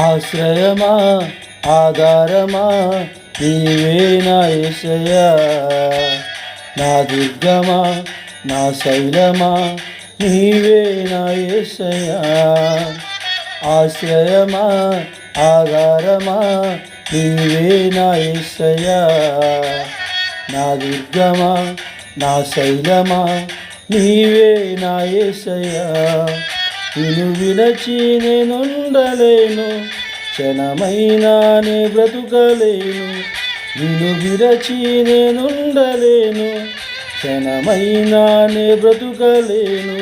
ఆశ్రయమా ఆధారమా నీవే నా ఏసయ నా దుర్గమా నా శైలమా నీవే నా ఏసయ ఆశ్రయమా ఆధారమా నీవే నా ఏసయ నా దుర్గమా నా శైలమా నీవే నా ఏసయ నిన్ను విరచి నేనుండలేను క్షణమైనా నే బ్రతుకలేను. నిన్ను విరచి నేనుండలేను క్షణమైనా నే బ్రతుకలేను.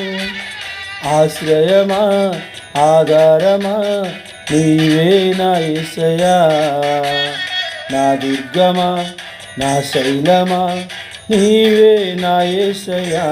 ఆశ్రయమా ఆధారమా నీవే నా ఇసయా నా దుర్గమా నా శైలమా నీవే నా ఏసయా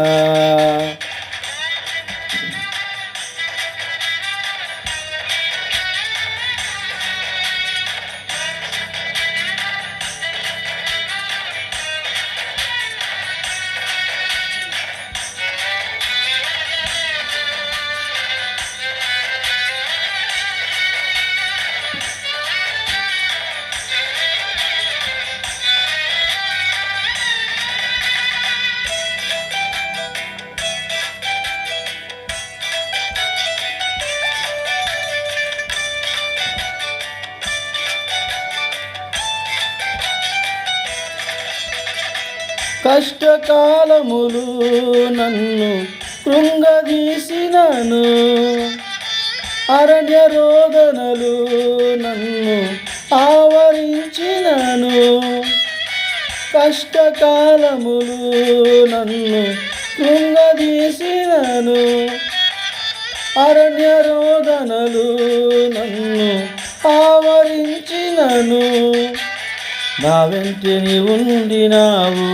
కష్టకాలములు నన్ను కృంగదీసినను. అరణ్య రోదనలు నన్ను ఆవరించినను. కష్టకాలములు నన్ను కృంగదీసినను. అరణ్య రోదనలు నన్ను ఆవరించినను. నా వెంటని ఉండినావు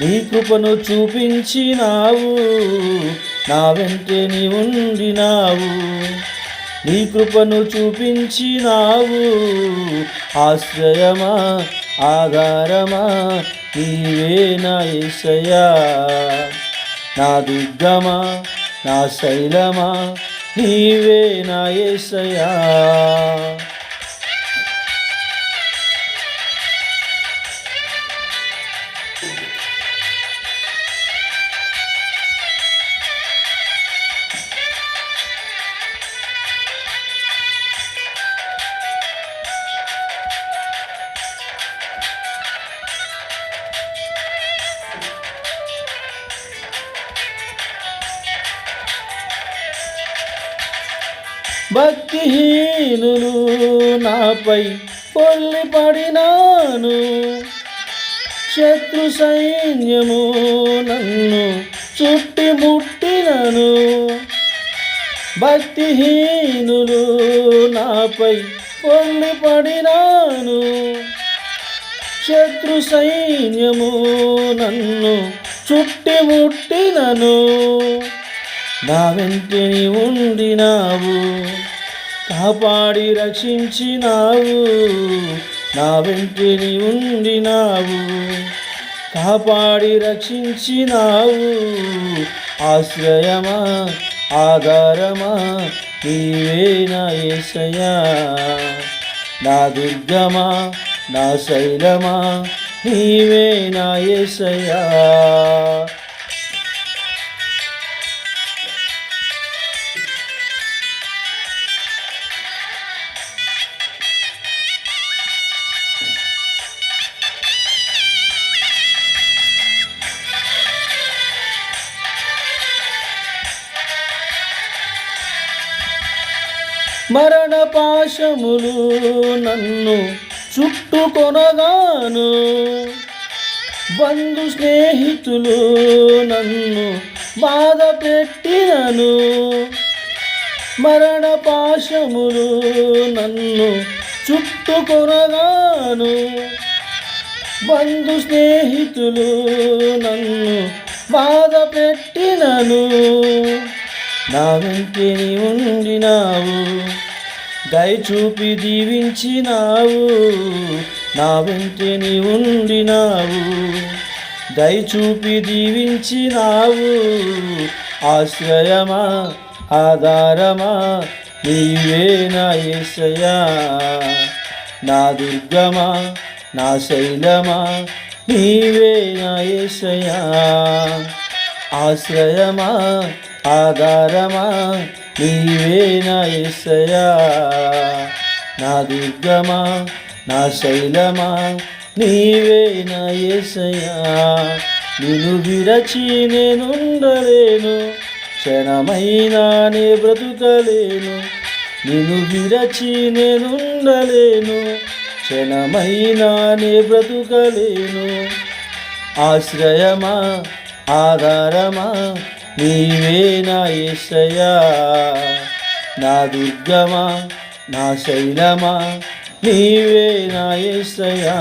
నీ కృపను చూపించినావు. నా వెంటని ఉండినావు నీ కృపను చూపించినావు. ఆశ్రయమా ఆధారమా నీవే నా ఏసయా నా దుర్గమా నా శైలమా నీవే నా ఏసయా భక్తిహీనులు నాపై పొల్లి పడినాను శత్రు సైన్యము నన్ను చుట్టి ముట్టినను. భక్తిహీనులు నాపై పొల్లి పడినాను శత్రు సైన్యము నన్ను చుట్టి ముట్టినను. నా వెంటని ఉండినావు. కాపాడి రక్షించినావు. నా వెంటని ఉండినావు. కాపాడి రక్షించినావు. ఆశ్రయమా ఆధారమా నీవే నా ఏసయా నా దుర్గమా నా శైలమా నీవే నా ఏసయా మరణ పాశములు నన్ను చుట్టుకొనగాను. బంధు స్నేహితులు నన్ను బాధ పెట్టినను. మరణ పాశములు నన్ను చుట్టుకొనగాను. బంధు స్నేహితులు నన్ను బాధ పెట్టినను. నా వెంటని ఉండినావు. దయచూపి దీవించినావు. నా వెంటని ఉండినావు. దయచూపి దీవించినావు. ఆశ్రయమా ఆధారమా నీవే నా ఏసయా నా దుర్గమా నా శైలమా నీవే నా ఏసయా ఆశ్రయమా ఆధారమా? నీవే నా యేసయ్యా నా దుర్గమా? నా శైలమా? నీవే నా యేసయ్యా నిన్ను విరచి నేనుండలేను. క్షణమైనా నే బ్రతుకలేను. నిన్ను విరచి నేనుండలేను. క్షణమైనా నే బ్రతుకలేను. ఆశ్రయమా? ఆధారమా? నీవే నా యేసయ్యా నా దుర్గమా? నా శైలమా? నీవే నా యేసయ్యా